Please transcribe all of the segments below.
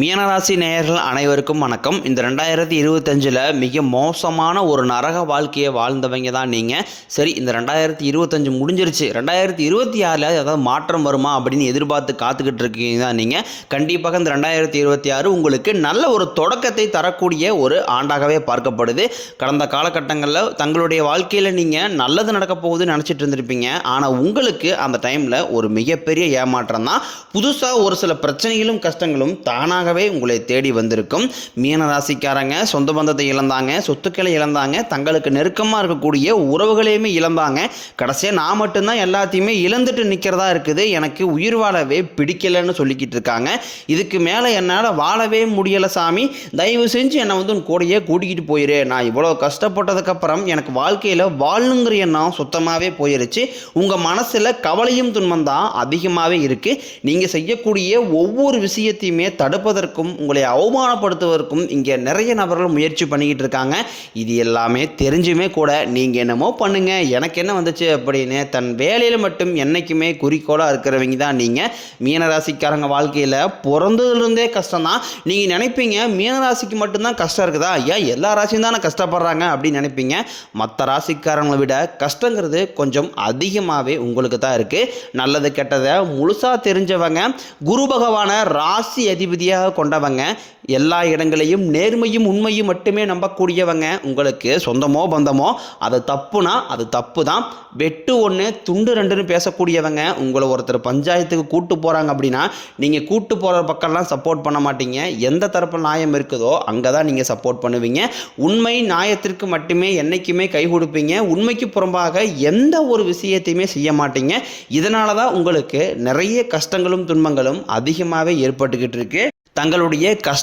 மீனராசி நேயர்கள் அனைவருக்கும் வணக்கம். இந்த ரெண்டாயிரத்தி இருபத்தஞ்சில் மிக மோசமான ஒரு நரக வாழ்க்கையை வாழ்ந்தவங்க தான் நீங்கள் சரி இந்த ரெண்டாயிரத்தி இருபத்தஞ்சு முடிஞ்சிருச்சு. ரெண்டாயிரத்தி இருபத்தி ஆறில் ஏதாவது மாற்றம் வருமா அப்படின்னு எதிர்பார்த்து காத்துக்கிட்டு இருக்கீங்க தான் நீங்கள் கண்டிப்பாக இந்த ரெண்டாயிரத்தி இருபத்தி ஆறு உங்களுக்கு நல்ல ஒரு தொடக்கத்தை தரக்கூடிய ஒரு ஆண்டாகவே பார்க்கப்படுது. கடந்த காலகட்டங்களில் தங்களுடைய வாழ்க்கையில் நீங்கள் நல்லது நடக்க போகுதுன்னு நினச்சிட்டு இருந்திருப்பீங்க. ஆனால் உங்களுக்கு அந்த டைமில் ஒரு மிகப்பெரிய ஏமாற்றம் தான். புதுசாக ஒரு சில பிரச்சனைகளும் கஷ்டங்களும் தானாக தானாகவே உங்களை தேடி வந்திருக்கும் மீன ராசிக்காரங்க சொந்த பந்தத்தை இழந்தாங்க சொத்துக்களை இழந்தாங்க தங்களுக்கு நெருக்கமாக இருக்கக்கூடிய உறவுகளையுமே இழந்தாங்க. கடைசியாக நான் மட்டும்தான் எல்லாத்தையுமே இழந்துட்டு நிற்கிறதா இருக்குது. எனக்கு உயிர் வாழவே பிடிக்கலைன்னு சொல்லிக்கிட்டு இருக்காங்க. இதுக்கு மேலே என்னால் வாழவே முடியலை சாமி. தயவு செஞ்சு என்னை வந்து உன் கூடையே கூட்டிக்கிட்டு போயிரு. நான் இவ்வளோ கஷ்டப்பட்டதுக்கப்புறம் எனக்கு வாழ்க்கையில் வாழணுங்கிற எண்ணம் சுத்தமாகவே போயிருச்சு. உங்கள் மனசில் கவலையும் துன்பம் தான் அதிகமாகவே இருக்குது நீங்கள் செய்யக்கூடிய ஒவ்வொரு விஷயத்தையுமே தடுப்பதற்கும் உங்களை அவமானப்படுத்துவதற்கும் இங்கே நிறைய நபர்கள் முயற்சி பண்ணிக்கிட்டு இருக்காங்க. இது எல்லாமே தெரிஞ்சுமே கூட நீங்கள் என்னமோ பண்ணுங்கள் எனக்கு என்ன வந்துச்சு அப்படின்னு தன் வேலையில் மட்டும் என்றைக்குமே குறிக்கோளாக இருக்கிறவங்க தான் நீங்கள் மீனராசிக்காரங்க வாழ்க்கையில் பிறந்ததுலேருந்தே கஷ்டம் தான். நீங்கள் நினைப்பீங்க மீனராசிக்கு மட்டும்தான் கஷ்டம் இருக்குதா? ஏன் எல்லா ராசியும் தானே கஷ்டப்படுறாங்க அப்படின்னு நினைப்பீங்க. மற்ற ராசிக்காரங்களை விட கஷ்டங்கிறது கொஞ்சம் அதிகமாகவே உங்களுக்கு தான் இருக்குது நல்லது கெட்டதை முழுசாக தெரிஞ்சவங்க குரு பகவான ராசி அதிபதியாக கொண்டவங்க. எல்லா இடங்களையும் நேர்மையும் உண்மையும் மட்டுமே நம்பக்கூடியவங்க உங்களுக்கு சொந்தமோ பந்தமோ அது தப்புனா அது தப்பு தான் வெட்டு ஒன்று துண்டு ரெண்டுன்னு பேசக்கூடியவங்க உங்களை ஒருத்தர் பஞ்சாயத்துக்கு கூட்டு போகிறாங்க அப்படின்னா நீங்கள் கூட்டு போகிற பக்கம்லாம் சப்போர்ட் பண்ண மாட்டீங்க. எந்த தரப்பு நியாயம் இருக்குதோ அங்கே தான் நீங்கள் சப்போர்ட் பண்ணுவீங்க. உண்மை நியாயத்திற்கு மட்டுமே என்றைக்குமே கை கொடுப்பீங்க. உண்மைக்கு புறம்பாக எந்த ஒரு விஷயத்தையுமே செய்ய மாட்டீங்க. இதனால தான் உங்களுக்கு நிறைய கஷ்டங்களும் துன்பங்களும் அதிகமாகவே ஏற்பட்டுக்கிட்டு இருக்கு. தங்களுடைய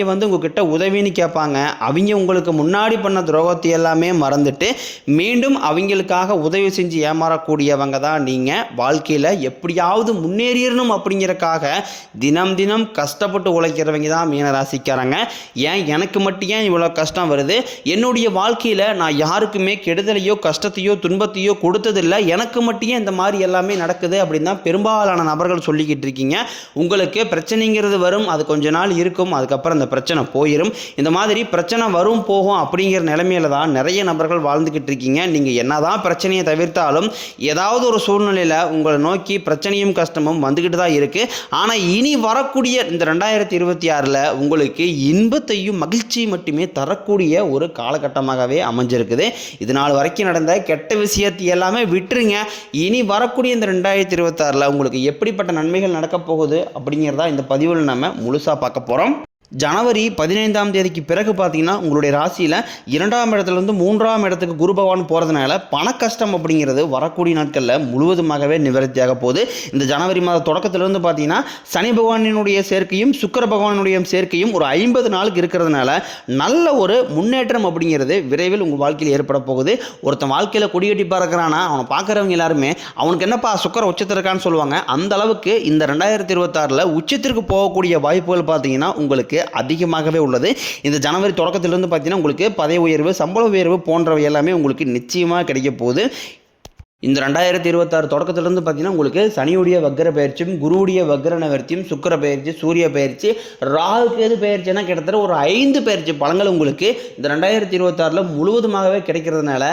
வந்து உங்ககிட்ட உதவின்னு கேட்பாங்க. அவங்க உங்களுக்கு முன்னாடி பண்ண துரோகத்தை எல்லாமே மறந்துட்டு மீண்டும் அவங்களுக்காக உதவி செஞ்சு ஏமாறக்கூடியவங்க தான் நீங்கள் வாழ்க்கையில் எப்படியாவது முன்னேறிடணும் அப்படிங்கிறக்காக தினம் தினம் கஷ்டப்பட்டு உழைக்கிறவங்க தான் மீனராசிக்காரங்க. ஏன்? எனக்கு மட்டும் ஏன் இவ்வளோ கஷ்டம் வருது? என்னுடைய வாழ்க்கையில் நான் யாருக்குமே கெடுதலையோ கஷ்டத்தையோ துன்பத்தையோ கொடுத்ததில்லை. எனக்கு மட்டும் இந்த மாதிரி எல்லாமே நடக்குது அப்படின்னு தான் பெரும்பாலான நபர்கள் சொல்லிக்கிட்டு இருக்கீங்க. உங்களுக்கு பிரச்சனைங்கிறது வரும். அது கொஞ்ச நாள் இருக்கும். அதுக்கப்புறம் அந்த பிரச்சனை போயிடும் இந்த மாதிரி பிரச்சனை வரும் போகும் அப்படிங்கிற நிலைமையில தான் நிறைய நபர்கள் வாழ்ந்துக்கிட்டு இருக்கீங்க. நீங்கள் என்னதான் பிரச்சனையை தவிர்த்தாலும் ஏதாவது ஒரு சூழ்நிலையில் உங்களை நோக்கி பிரச்சனையும் கஷ்டமும் வந்துக்கிட்டு தான் இருக்குது ஆனால் இனி வரக்கூடிய இந்த ரெண்டாயிரத்தி இருபத்தி ஆறில் உங்களுக்கு இன்பத்தையும் மகிழ்ச்சியும் மட்டுமே தரக்கூடிய ஒரு காலகட்டமாகவே அமைஞ்சிருக்குது. இது நாள் வரைக்கும் நடந்த கெட்ட விஷயத்தை எல்லாமே விட்டுருங்க. இனி வரக்கூடிய இந்த ரெண்டாயிரத்தி இருபத்தாறில் உங்களுக்கு எப்படிப்பட்ட நன்மைகள் நடக்கப் போகுது அப்படிங்கிறதா இந்த பதிவில் நம்ம முழுசாக பார்க்க போகிறோம் ஜனவரி பதினைந்தாம் தேதிக்கு பிறகு பார்த்தீங்கன்னா உங்களுடைய ராசியில் இரண்டாம் இடத்துலேருந்து மூன்றாம் இடத்துக்கு குரு பகவான் போகிறதுனால பண கஷ்டம் அப்படிங்கிறது வரக்கூடிய நாட்களில் முழுவதுமாகவே நிவர்த்தியாக போகுது. இந்த ஜனவரி மாத தொடக்கத்திலிருந்து பார்த்தீங்கன்னா சனி பகவானினுடைய சேர்க்கையும் சுக்கர பகவானுடைய சேர்க்கையும் ஒரு ஐம்பது நாளுக்கு இருக்கிறதுனால நல்ல ஒரு முன்னேற்றம் அப்படிங்கிறது விரைவில் உங்கள் வாழ்க்கையில் ஏற்பட போகுது. ஒருத்தன் வாழ்க்கையில் கொடிகட்டி பார்க்குறானா அவனை பார்க்குறவங்க எல்லாருமே அவனுக்கு என்னப்பா சுக்கர உச்சத்தில் இருக்கான்னு சொல்லுவாங்க. அந்த அளவுக்கு இந்த ரெண்டாயிரத்தி இருபத்தாறில் உச்சத்திற்கு போகக்கூடிய வாய்ப்புகள் பார்த்தீங்கன்னா உங்களுக்கு அதிகமாகவே உள்ளது. இந்த ஜனவரி தொடக்கத்திலிருந்து பார்த்தீங்கன்னா உங்களுக்கு பதவி உயர்வு சம்பள உயர்வு போன்றவை எல்லாமே உங்களுக்கு நிச்சயமாக கிடைக்க போகுது. இந்த ரெண்டாயிரத்தி இருபத்தாறு தொடக்கத்திலிருந்து பார்த்தீங்கன்னா உங்களுக்கு சனியுடைய வக்கர பயிற்சியும் குருவுடைய வக்கர நகர்த்தியும் சுக்கர பயிற்சி சூரிய பயிற்சி ராகு கேது பயிற்சினா கிட்டத்தட்ட ஒரு ஐந்து பயிற்சி பலங்கள் உங்களுக்கு இந்த ரெண்டாயிரத்தி இருபத்தாறில் முழுவதுமாகவே கிடைக்கிறதுனால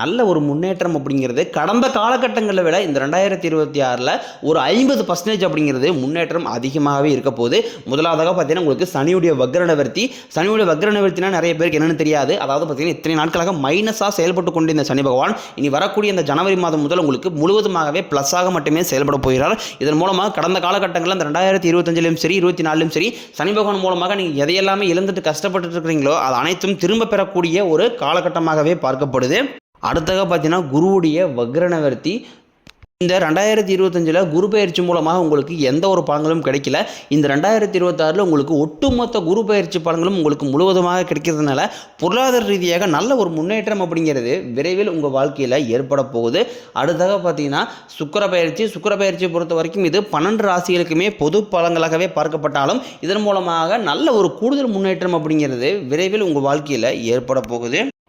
நல்ல ஒரு முன்னேற்றம் அப்படிங்கிறது கடந்த காலகட்டங்களை விட இந்த ரெண்டாயிரத்தி இருபத்தி ஆறில் ஒரு ஐம்பது பர்சன்டேஜ் அப்படிங்கிறது முன்னேற்றம் அதிகமாகவே இருக்க போகுது. முதலாவதாக பார்த்தீங்கன்னா உங்களுக்கு சனியுடைய வக்கர நிவர்த்தி சனியுடைய வக்கர நிவர்த்தினா நிறைய பேருக்கு என்னென்னு தெரியாது. அதாவது பார்த்தீங்கன்னா இத்தனை நாட்களாக மைனஸாக செயல்பட்டு கொண்டு இந்த சனி பகவான் இனி வரக்கூடிய இந்த ஜனவரி மாதம் முதல் உங்களுக்கு முழுவதுமாகவே ப்ளஸ்ஸாக மட்டுமே செயல்பட போகிறார். இதன் மூலமாக கடந்த காலகட்டங்களில் அந்த ரெண்டாயிரத்தி இருபத்தஞ்சிலும் சரி இருபத்தி நாலுலையும் சரி சனி பகவான் மூலமாக நீங்கள் எதையெல்லாமே இழந்துட்டு கஷ்டப்பட்டு இருக்கிறீங்களோ அது அனைத்தும் திரும்ப பெறக்கூடிய ஒரு காலகட்டமாகவே பார்க்கப்படுது. அடுத்ததாக பார்த்தீங்கன்னா குருவுடைய வக்ர நிவர்த்தி இந்த ரெண்டாயிரத்தி இருபத்தஞ்சில் குரு பயிற்சி மூலமாக உங்களுக்கு எந்த ஒரு பலன்களும் கிடைக்கல. இந்த ரெண்டாயிரத்தி இருபத்தாறில் உங்களுக்கு ஒட்டுமொத்த குரு பயிற்சி பலன்களும் உங்களுக்கு முழுவதுமாக கிடைக்கிறதுனால பொருளாதார ரீதியாக நல்ல ஒரு முன்னேற்றம் அப்படிங்கிறது விரைவில் உங்கள் வாழ்க்கையில் ஏற்பட போகுது. அடுத்ததாக பார்த்தீங்கன்னா சுக்கர பயிற்சி. சுக்கர பயிற்சியை பொறுத்த வரைக்கும் இது பன்னெண்டு ராசிகளுக்குமே பொது பலன்களாகவே பார்க்கப்பட்டாலும் இதன் மூலமாக நல்ல ஒரு கூடுதல் முன்னேற்றம் அப்படிங்கிறது விரைவில் உங்கள் வாழ்க்கையில் ஏற்பட போகுது.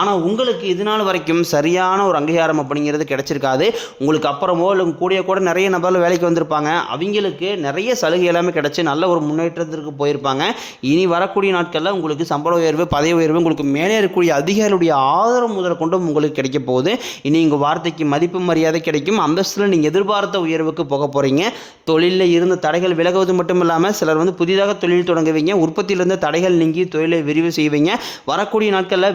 ஆனால் உங்களுக்கு இது நாள் வரைக்கும் சரியான ஒரு அங்கீகாரம் அப்படிங்கிறது கிடைச்சிருக்காது. உங்களுக்கு அப்புறமோ இல்லை கூடிய கூட நிறைய நபர்கள் வேலைக்கு வந்திருப்பாங்க. அவங்களுக்கு நிறைய சலுகை எல்லாமே கிடச்சி நல்ல ஒரு முன்னேற்றத்திற்கு போயிருப்பாங்க. இனி வரக்கூடிய நாட்களில் உங்களுக்கு சம்பள உயர்வு பதவி உயர்வு உங்களுக்கு மேலே இருக்கக்கூடிய அதிகாரிகளுடைய ஆதரவு முதல் கொண்டும் உங்களுக்கு கிடைக்க போகுது. இனி உங்கள் வார்த்தைக்கு மதிப்பு மரியாதை கிடைக்கும். அந்தஸ்தில் நீங்கள் எதிர்பார்த்த உயர்வுக்கு போக போகிறீங்க தொழிலில் இருந்த தடைகள் விலகுவது மட்டும் இல்லாமல் சிலர் வந்து புதிதாக தொழில் தொடங்குவீங்க. உற்பத்தியிலிருந்து தடைகள் நீங்கி தொழிலை விரிவு செய்வீங்க. வரக்கூடிய நாட்களில்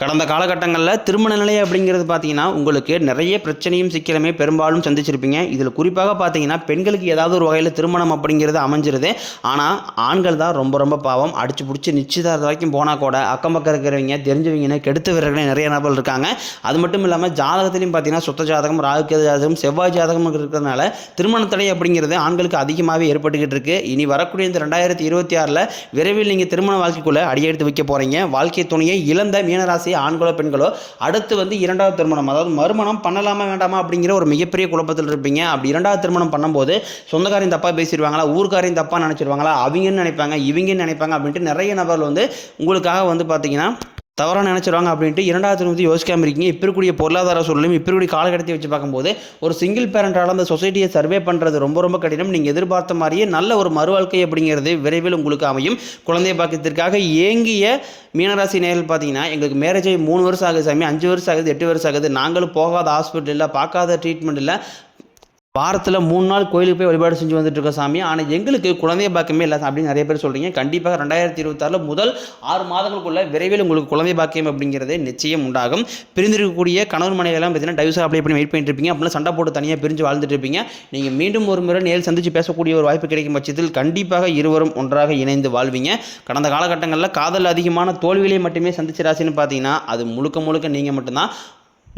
கடந்த காலகட்டங்களில் திருமண நிலை அப்படிங்கிறது பார்த்தீங்கன்னா உங்களுக்கு நிறைய பிரச்சனையும் சிக்கலுமே பெரும்பாலும் சந்திச்சிருப்பீங்க. இதில் குறிப்பாக பார்த்தீங்கன்னா பெண்களுக்கு ஏதாவது ஒரு வகையில் திருமணம் அப்படிங்கிறது அமைஞ்சிருது. ஆனால் ஆண்கள் தான் ரொம்ப ரொம்ப பாவம். அடிச்சு பிடிச்சி நிச்சயதார்த்த வரைக்கும் போனால் கூட அக்கம் பக்கம் இருக்கிறவங்க தெரிஞ்சவங்கன்னு கெடுத்து வீரர்களே நிறைய நபர்கள் இருக்காங்க. அது மட்டும் இல்லாமல் ஜாதகத்திலையும் பார்த்தீங்கன்னா சுத்த ஜாதகம் ராகுகேது ஜாதகம் செவ்வாய் ஜாதகம் இருக்கிறதுனால திருமண தடை அப்படிங்கிறது ஆண்களுக்கு அதிகமாகவே ஏற்பட்டுக்கிட்டு இருக்கு. இனி வரக்கூடிய இந்த ரெண்டாயிரத்தி இருபத்தி ஆறில் விரைவில் நீங்கள் திருமண வாழ்க்கைக்குள்ளே அடியெடுத்து வைக்க போகிறீங்க வாழ்க்கை துணையை இழந்த மீனராசி ஆண்களோ பெண்களோ அடுத்து வந்து இரண்டாவது திருமணம். அதாவது மறுமணம் பண்ணலாமா வேண்டாமா அப்படிங்கிற ஒரு மிகப்பெரிய குழப்பத்தில் இருப்பீங்க. அப்படி இரண்டாவது திருமணம் பண்ணும்போது சொந்தக்காரையும் தப்பாக பேசிடுவாங்களா ஊர்க்காரையும் தப்பாக நினச்சிடுவாங்களா அவங்கன்னு நினைப்பாங்க இவங்கன்னு நினைப்பாங்க அப்படின்ட்டு நிறைய நபர்கள் வந்து உங்களுக்காக வந்து பார்த்தீங்கன்னா தவறாக நினச்சிருவாங்க அப்படின்ட்டு இரண்டாவது வந்து யோசிக்காமல் இருக்கீங்க. இப்போ இருக்கக்கூடிய பொருளாதார சூழலையும் இப்போ இருக்கக்கூடிய காலகட்டத்தை வச்சு பார்க்கும்போது ஒரு சிங்கிள் பேரண்டால் அந்த சொசைட்டியை சர்வே பண்ணுறது ரொம்ப ரொம்ப கடினம். நீங்கள் எதிர்பார்த்த மாதிரியே நல்ல ஒரு மறுவாழ்க்கை அப்படிங்கிறது விரைவில் உங்களுக்கு அமையும். குழந்தை பாக்கியத்திற்காக ஏங்கிய மீனராசி நேரில் பார்த்தீங்கன்னா எங்களுக்கு மேரேஜ் ஆகி மூணு வருஷம் ஆகுது சாமி அஞ்சு வருஷம் ஆகுது எட்டு வருஷம் ஆகுது. நாங்களும் போகாத ஹாஸ்பிட்டலில் பார்க்காத ட்ரீட்மெண்ட் இல்லை. வாரத்தில் மூணு நாள் கோயிலுக்கு போய் வழிபாடு செஞ்சு வந்துட்டு இருக்க சாமி. ஆனால் எங்களுக்கு குழந்தைய பாக்கியமே இல்லை அப்படின்னு நிறைய பேர் சொல்கிறீங்க கண்டிப்பாக ரெண்டாயிரத்தி இருபத்தாறில் முதல் ஆறு மாதங்களுக்குள்ள விரைவில் உங்களுக்கு குழந்தை பாக்கியம் அப்படிங்கிறது நிச்சயம் உண்டாகும். பிரிந்திருக்கக்கூடிய கணவன் மனைவியெல்லாம் பார்த்தீங்கன்னா டைவர்ஸ் அப்ளை பண்ணி வெயிட் பண்ணிட்டு இருப்பீங்க. அப்படின்னா சண்டை போட்டு தனியாக பிரிஞ்சு வாழ்ந்துட்டு இருப்பீங்க. நீங்கள் மீண்டும் ஒரு முறை நேரில் சந்திச்சு பேசக்கூடிய ஒரு வாய்ப்பு கிடைக்கும் பட்சத்தில் கண்டிப்பாக இருவரும் ஒன்றாக இணைந்து வாழ்வீங்க. கடந்த காலகட்டங்களில் காதல் அதிகமான தோல்விகளை மட்டுமே சந்திச்ச ராசின்னு பார்த்தீங்கன்னா அது முழுக்க முழுக்க நீங்கள் மட்டும்தான்.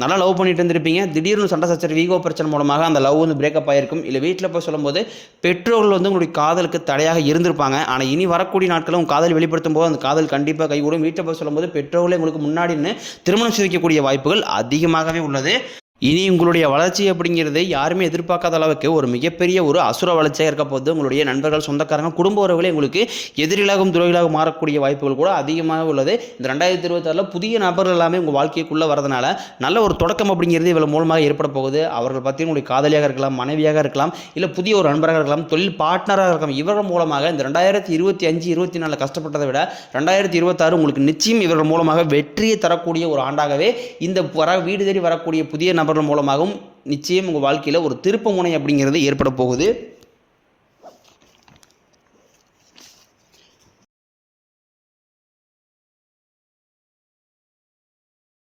நல்லா லவ் பண்ணிட்டு இருந்திருப்பீங்க. திடீர்னு சண்டை சச்சரவு வீகோ பிரச்சனை மூலமாக அந்த லவ் வந்து பிரேக்கப் ஆகிருக்கும் இல்லை வீட்டில் போய் சொல்லும்போது பெற்றோர்கள் வந்து உங்களுடைய காதலுக்கு தடையாக இருந்திருப்பாங்க. ஆனால் இனி வரக்கூடிய நாட்களும் உங்கள் காதல் வெளிப்படுத்தும் போது அந்த காதல் கண்டிப்பாக கைகூடும். வீட்டில் போய் சொல்லும்போது பெற்றோர்களே உங்களுக்கு முன்னாடி நின்று திருமணம் செய்திக்கக்கூடிய வாய்ப்புகள் அதிகமாகவே உள்ளது. இனி உங்களுடைய வளர்ச்சி அப்படிங்கிறது யாருமே எதிர்பார்க்காத அளவுக்கு ஒரு மிகப்பெரிய ஒரு அசுர வளர்ச்சியாக இருக்க போது உங்களுடைய நண்பர்கள் சொந்தக்காரங்க குடும்ப உறவுகளே உங்களுக்கு எதிரிலாகவும் துறைகளாக மாறக்கூடிய வாய்ப்புகள் கூட அதிகமாக உள்ளது. இந்த ரெண்டாயிரத்தி இருபத்தாறில் புதிய நபர்கள் எல்லாமே உங்கள் வாழ்க்கைக்குள்ளே வரதுனால நல்ல ஒரு தொடக்கம் அப்படிங்கிறது இவள் மூலமாக ஏற்பட போகுது. அவர்கள் பற்றி உங்களுடைய காதலியாக இருக்கலாம் மனைவியாக இருக்கலாம் இல்லை புதிய ஒரு நண்பராக இருக்கலாம் தொழில் பார்ட்னராக இருக்கலாம். இவர்கள் மூலமாக இந்த ரெண்டாயிரத்தி இருபத்தி அஞ்சு இருபத்தி நாலில் கஷ்டப்பட்டதை விட ரெண்டாயிரத்தி இருபத்தாறு உங்களுக்கு நிச்சயம் இவர்கள் மூலமாக வெற்றியை தரக்கூடிய ஒரு ஆண்டாகவே இந்த வர வீடு தேடி வரக்கூடிய புதிய நபர்கள் மூலமாகவும் நிச்சயம் உங்கள் வாழ்க்கையில் ஒரு திருப்பு முனை அப்படிங்கிறது ஏற்பட போகுது.